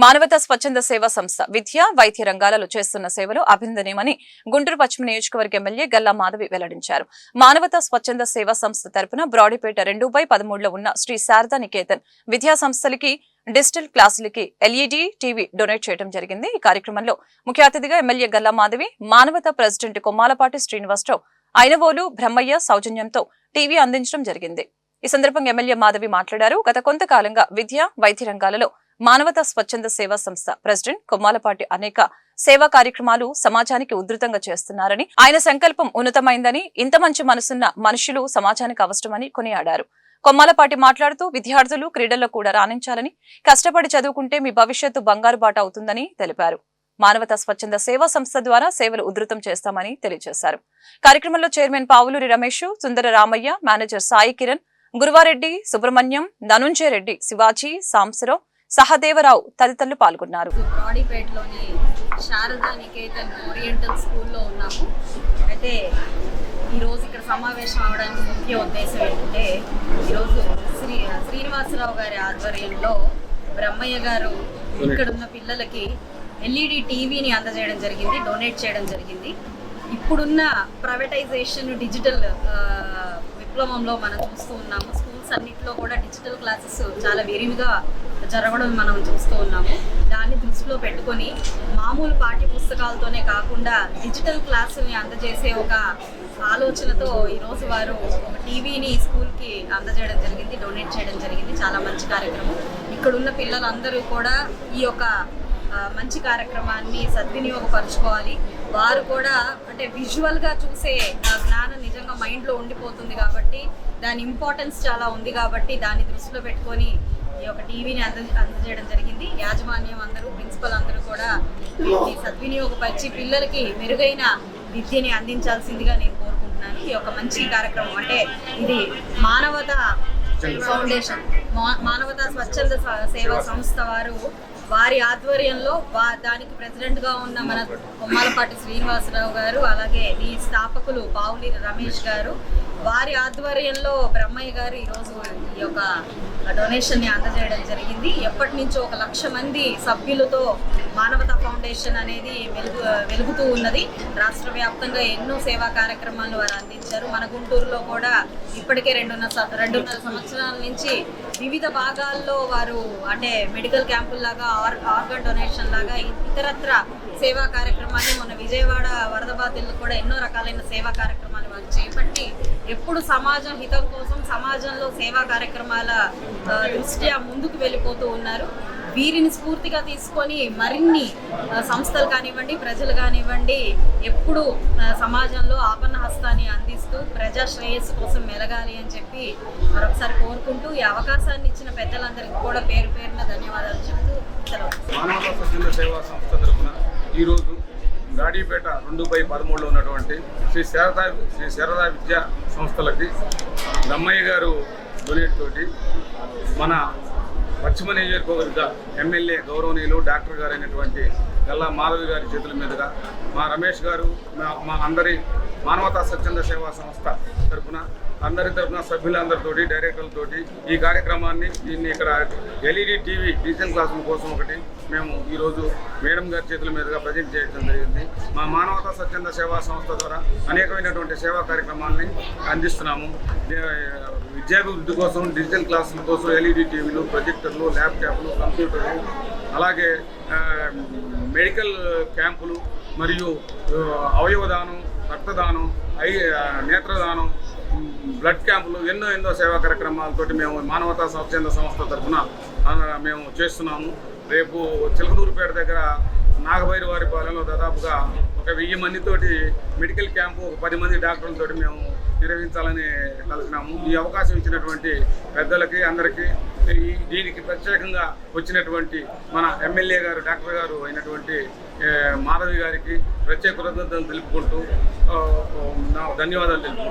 మానవతా స్వచ్ఛంద సేవా సంస్థ విద్య వైద్య రంగాలలో చేస్తున్న సేవలు అభినందనీయమని గుంటూరు పశ్చిమ నియోజకవర్గ ఎమ్మెల్యే గల్లా మాధవి వెల్లడించారు. మానవతా స్వచ్ఛంద సేవా సంస్థ తరపున బ్రాడీపేట రెండు బై పదమూడులో ఉన్న శ్రీ శారదా నికేతన్ విద్యా సంస్థలకి డిజిటల్ క్లాసులకి ఎల్ఈడి టీవీ డొనేట్ చేయడం జరిగింది. ఈ కార్యక్రమంలో ముఖ్య అతిథిగా ఎమ్మెల్యే గల్లా మాధవి మానవతా ప్రెసిడెంట్ కొమ్మాలపాటి శ్రీనివాసరావు అయినవోలు బ్రహ్మయ్య సౌజన్యంతో టీవీ అందించడం జరిగింది. ఈ సందర్భంగా ఎమ్మెల్యే మాధవి మాట్లాడారు. గత కొంతకాలంగా విద్య వైద్య రంగాలలో మానవతా స్వచ్ఛంద సేవా సంస్థ ప్రెసిడెంట్ కొమ్మాలపాటి అనేక సేవా కార్యక్రమాలు సమాజానికి ఉధృతంగా చేస్తున్నారని ఆయన సంకల్పం ఉన్నతమైందని ఇంత మంచి మనసున్న మనుషులు సమాజానికి అవసరమని కొనియాడారు. కొమ్మాలపాటి మాట్లాడుతూ విద్యార్థులు క్రీడల్లో కూడా రాణించాలని కష్టపడి చదువుకుంటే మీ భవిష్యత్తు బంగారు బాట అవుతుందని తెలిపారు. మానవతా స్వచ్ఛంద సేవా సంస్థ ద్వారా సేవలు ఉధృతం చేస్తామని తెలియజేశారు. కార్యక్రమంలో చైర్మన్ పావులూరి రమేష్ సుందర రామయ్య మేనేజర్ సాయి కిరణ్ గురువారెడ్డి సుబ్రహ్మణ్యం ధనుంజయ రెడ్డి శివాజీ సాంసరావు సహదేవరావు తదితరులు పాల్గొన్నారు. బ్రాడీపేటలోని శారదా నికేతన్ ఓరియంటల్ స్కూల్లో ఉన్నాము. అయితే ఈరోజు ఇక్కడ సమావేశం అవడానికి ముఖ్య ఉద్దేశం ఏంటంటే ఈరోజు శ్రీ శ్రీనివాసరావు గారి ఆధ్వర్యంలో బ్రహ్మయ్య గారు ఇక్కడ ఉన్న పిల్లలకి ఎల్ఈడి టీవీని అందజేయడం జరిగింది డొనేట్ చేయడం జరిగింది. ఇప్పుడున్న ప్రైవేటైజేషన్ డిజిటల్ విప్లవంలో మనం చూస్తూ ఉన్నాము. స్కూల్స్ అన్నింటిలో కూడా డిజిటల్ క్లాసెస్ చాలా విరివిగా జరగడం మనం చూస్తూ ఉన్నాము. దాన్ని దృష్టిలో పెట్టుకొని మామూలు పాఠ్య పుస్తకాలతోనే కాకుండా డిజిటల్ క్లాసుల్ని అందజేసే ఒక ఆలోచనతో ఈరోజు వారు ఒక టీవీని స్కూల్కి అందజేయడం జరిగింది డొనేట్ చేయడం జరిగింది. చాలా మంచి కార్యక్రమం. ఇక్కడున్న పిల్లలందరూ కూడా ఈ యొక్క మంచి కార్యక్రమాన్ని సద్వినియోగపరచుకోవాలి. వారు కూడా అంటే విజువల్గా చూసే జ్ఞానం నిజంగా మైండ్లో ఉండిపోతుంది కాబట్టి దాని ఇంపార్టెన్స్ చాలా ఉంది కాబట్టి దాన్ని దృష్టిలో పెట్టుకొని ఈ యొక్క టీవీని అంద అందజేయడం జరిగింది. యాజమాన్యం అందరూ ప్రిన్సిపల్ అందరూ కూడా దీన్ని సద్వినియోగపరిచి పిల్లలకి మెరుగైన విద్యని అందించాల్సిందిగా నేను కోరుకుంటున్నాను. ఈ యొక్క మంచి కార్యక్రమం అంటే ఇది మానవత ఫౌండేషన్. మా- మానవతా స్వచ్ఛంద సేవా సంస్థ వారు వారి ఆధ్వర్యంలో వా దానికి ప్రెసిడెంట్గా ఉన్న మన కొమ్మాలపాటి శ్రీనివాసరావు గారు అలాగే ఈ స్థాపకులు పావులి రమేష్ గారు వారి ఆధ్వర్యంలో బ్రహ్మయ్య గారు ఈరోజు ఈ యొక్క డొనేషన్ని అందజేయడం జరిగింది. ఎప్పటి నుంచో ఒక లక్ష మంది సభ్యులతో మానవతా ఫౌండేషన్ అనేది వెలుగు వెలుగుతూ ఉన్నది. రాష్ట్ర వ్యాప్తంగా ఎన్నో సేవా కార్యక్రమాలు వారు అందించారు. మన గుంటూరులో కూడా ఇప్పటికే రెండున్నర రెండున్నర సంవత్సరాల నుంచి వివిధ భాగాల్లో వారు అంటే మెడికల్ క్యాంపుల్లాగా ఆర్ ఆర్గన్ డొనేషన్ లాగా ఇతరత్ర సేవా కార్యక్రమాలు మొన్న విజయవాడ వరద బాధితులు కూడా ఎన్నో రకాలైన సేవా కార్యక్రమాలు వారు చేపట్టి ఎప్పుడు సమాజం హితం కోసం సమాజంలో సేవా కార్యక్రమాల దృష్ట్యా ముందుకు వెళ్ళిపోతూ ఉన్నారు. వీరిని స్ఫూర్తిగా తీసుకొని మరిన్ని సంస్థలు కానివ్వండి ప్రజలు కానివ్వండి ఎప్పుడు సమాజంలో ఆపన్న హస్తాన్ని అందిస్తూ ప్రజా శ్రేయస్సు కోసం మెలగాలి అని చెప్పి మరొకసారి కోరుకుంటూ ఈ అవకాశాన్ని ఇచ్చిన పెద్దలందరికీ కూడా పేరు పేరున ధన్యవాదాలు చెప్తూ సెలవు. సేవా సంస్థ తరఫున ఈరోజు గాడిపేట రెండు బై పదమూడులో ఉన్నటువంటి శ్రీ శారదా శ్రీ శారదా విద్యా సంస్థలకి రమ్మయ్య గారు డొనేట్ తోటి మన పశ్చిమ నియోజకవర్గ ఎమ్మెల్యే గౌరవనీయులు డాక్టర్ గారు అయినటువంటి గల్లా మాధవి గారి చేతుల మీదుగా మా రమేష్ గారు మా- అందరి మానవతా స్వచ్ఛంద సేవా సంస్థ తరఫున అందరి తరఫున సభ్యులందరితోటి డైరెక్టర్లతోటి ఈ కార్యక్రమాన్ని దీన్ని ఇక్కడ ఎల్ఈడి టీవీ డిజిటల్ క్లాసుల కోసం ఒకటి మేము ఈరోజు మేడం గారి చేతుల మీదుగా ప్రజెంట్ చేయడం జరిగింది. మా మానవతా స్వచ్ఛంద సేవా సంస్థ ద్వారా అనేకమైనటువంటి సేవా కార్యక్రమాల్ని అందిస్తున్నాము. విద్యాభివృద్ధి కోసం డిజిటల్ క్లాసుల కోసం ఎల్ఈడి టీవీలు ప్రొజెక్టర్లు ల్యాప్టాప్లు కంప్యూటర్లు అలాగే మెడికల్ క్యాంపులు మరియు అవయవదానం రక్తదానం ఐ నేత్రదానం బ్లడ్ క్యాంపులు ఎన్నో ఎన్నో సేవా కార్యక్రమాలతోటి మేము మానవతా స్వచ్ఛంద సంస్థ తరఫున మేము చేస్తున్నాము. రేపు చిలకలూరుపేట దగ్గర నాగభైరు వారి పాలెంలో దాదాపుగా ఒక వెయ్యి మందితోటి మెడికల్ క్యాంపు ఒక పది మంది డాక్టర్లతోటి మేము నిర్వహించాలని కలిసినాము ఈ అవకాశం ఇచ్చినటువంటి పెద్దలకి అందరికీ దీనికి ప్రత్యేకంగా వచ్చినటువంటి మన ఎమ్మెల్యే గారు డాక్టర్ గారు అయినటువంటి మాధవి గారికి ప్రత్యేక కృతజ్ఞతలు తెలుపుకుంటూ నా ధన్యవాదాలు తెలుపుకుంటున్నాను.